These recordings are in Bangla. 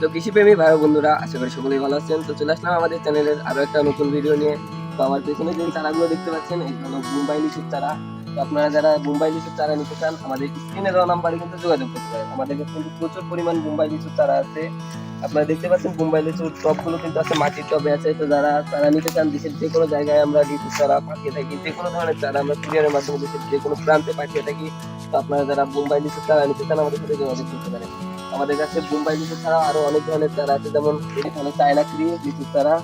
তো কৃষিপ্রেমী ভাই বন্ধুরা, আশা করি সকলেই ভালো আছেন। তো চলে আসলাম আমাদের চ্যানেলের আরও একটা নতুন ভিডিও নিয়ে। তো আমার পেছনে যে চারাগুলো দেখতে পাচ্ছেন এই হলো মুম্বাই লিচুর চারা। তো আপনারা যারা মুম্বাই লিচুর চারা নিতে চান, আমাদের স্ক্রিনে দেওয়া নাম্বারে কিন্তু যোগাযোগ করতে পারেন। আমাদের কাছে কিন্তু প্রচুর পরিমাণ মুম্বাই লিচুর চারা আছে। আপনারা দেখতে পাচ্ছেন মুম্বাই লিচুর টবগুলো কিন্তু আছে, মাটির টবে আছে। তো যারা চারা নিতে চান, দেশের যে কোনো জায়গায় আমরা লিচুর চারা পাঠিয়ে থাকি, যে কোনো ধরনের চারা আমরা কুরিয়ারের মাধ্যমে দেশের যে কোনো প্রান্তে পাঠিয়ে থাকি। তো আপনারা যারা মুম্বাই লিচুর চারা নিতে চান, আমাদের সাথে যোগাযোগ করতে পারেন। আমাদের কাছে মুম্বাই লিচু ছাড়াও আরও অনেক ধরনের চারা আছে, যেমন এখানে চায়না ক্রি লিচু চারা।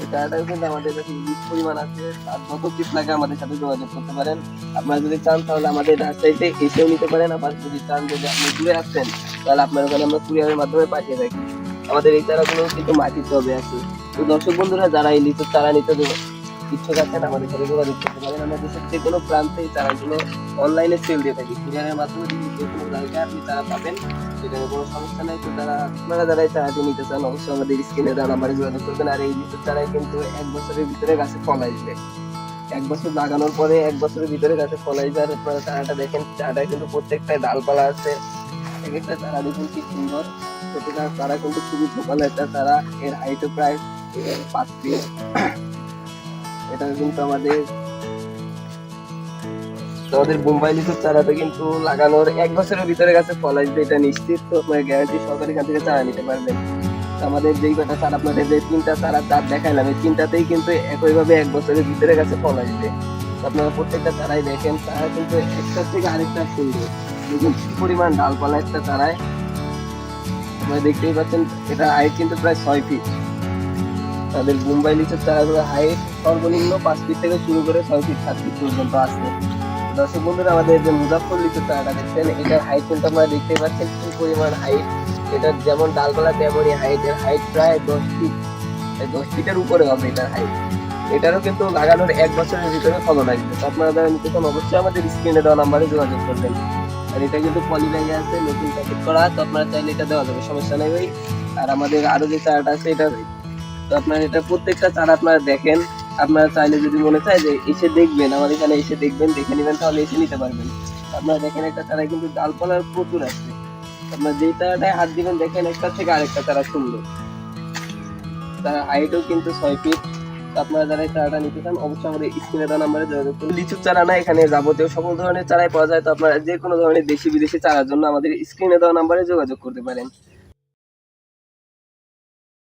এই চারাটাও কিন্তু আমাদের কাছে হিউজ পরিমাণ আছে। আর যত পিস লাগে আমাদের সাথে যোগাযোগ করতে পারেন। আপনারা যদি চান তাহলে আমাদের রাস্তাইতে এসেও নিতে পারেন। আবার যদি চান যদি আপনি দূরে আসছেন তাহলে আপনার ওখানে আমরা কুরিয়ারের মাধ্যমে পাঠিয়ে থাকি। আমাদের এই চারাগুলো কিন্তু মাটির টবে আছে। তো দর্শক বন্ধুরা, যারা এই লিচুর চারা নিতে ইচ্ছুক আছেন, আমাদের সাথে যোগাযোগ করতে পারেন। আমরা দেশের যে কোনো প্রান্তে চারাগুলো অনলাইনে সেল দিয়ে থাকি। কুরিয়ারের মাধ্যমে যে কোনো জায়গায় আপনি চারা পাবেন, সেখানে কোনো সমস্যা নেই। তো তারা আপনারা যারা এই চারাটি নিতে চান, অবশ্যই আমাদের স্ক্রিনে দেওয়া নাম্বারে যোগাযোগ করবেন। আর এই লিচুর চারাই কিন্তু এক বছরের ভিতরে গাছে ফল আসবে। এক বছর লাগানোর পরে এক বছরের ভিতরে গাছে ফল আসবে। আর আপনারা চারাটা দেখেন চারাটা কিন্তু প্রত্যেকটাই ডালপালা আছে। এক একটা চারা দেখুন কি সুন্দর। প্রতিটা চারা কিন্তু খুবই ছোপালো একটা চারা এর হাইটও প্রায় পাঁচ ফিট এটা কিন্তু আমাদের তো আমাদের বোম্বাই লিচুর চারাটা কিন্তু লাগানোর এক বছরের ভিতরে গাছে ফল আসবে, এটা নিশ্চিত। তো আপনার গ্যারান্টি সহকারে এখান থেকে চারা নিতে পারবেন। আমাদের যেই কটা চারা, আপনাদের যে তিনটা চারা চার দেখাইলাম, এই তিনটাতেই কিন্তু একইভাবে এক বছরের ভিতরে গাছে ফল আসবে। আপনারা প্রত্যেকটা চারাই দেখেন, চারা কিন্তু একটার থেকে আরেকটা সুন্দর। দেখুন পরিমাণ ডালপালা একটা চারায়। আপনারা দেখতেই পাচ্ছেন, এটা হাইট কিন্তু প্রায় ছয় ফিট তাদের মুম্বাই লিচুর চারাগুলো হাইট সর্বনিম্ন পাঁচ ফিট থেকে শুরু করে ছয় ফিট সাত ফিট পর্যন্ত আছে। দর্শক বন্ধুরা, আমাদের যে মুজাফর লিচুর চারাটা দেখছেন, এটার হাইট কিন্তু আপনারা দেখতে পাচ্ছেন কি পরিমাণ হাইট এটার যেমন ডালপালা তেমনই হাইট এর হাইট প্রায় দশ ফিট দশ ফিটের উপরে হবে এটার হাইট এটারও কিন্তু লাগানোর এক বছরের ভিতরে ফলন আসবে তো আপনারা যারা নিতে চান, অবশ্যই আমাদের স্ক্রিনে দেওয়া নাম্বারে যোগাযোগ করবেন। আর এটা কিন্তু পলি ব্যাগে আছে, নতুন প্যাকেট করা। তো আপনারা চাইলে এটা দেওয়া যাবে, সমস্যা নেই ভাই। আর আমাদের আরও যে চারাটা আছে এটা তো আপনারা এটা প্রত্যেকটা চারা আপনারা দেখেন। আপনারা চাইলে যদি মনে চায় যে এসে দেখবেন আমাদের এখানে এসে দেখবেন, দেখে নেবেন, তাহলে এসে নিতে পারবেন। আপনারা দেখেন একটা চারা কিন্তু ডালপালার প্রচুর আছে। আপনার যেই চারাটায় হাত দিবেন, দেখেন একটা থেকে আরেকটা চারা সুন্দর। তার হাইটও কিন্তু ছয় ফিট। আপনারা যারা চারাটা নিতে চান, অবশ্যই আমাদের স্ক্রিনে দেওয়া নাম্বারে যোগাযোগ করুন। লিচুর চারা না এখানে যাবতীয় সকল ধরনের চারাই পাওয়া যায়। তো আপনারা যে কোনো ধরনের দেশি বিদেশি চারার জন্য আমাদের স্ক্রিনে দেওয়া নাম্বারে যোগাযোগ করতে পারেন।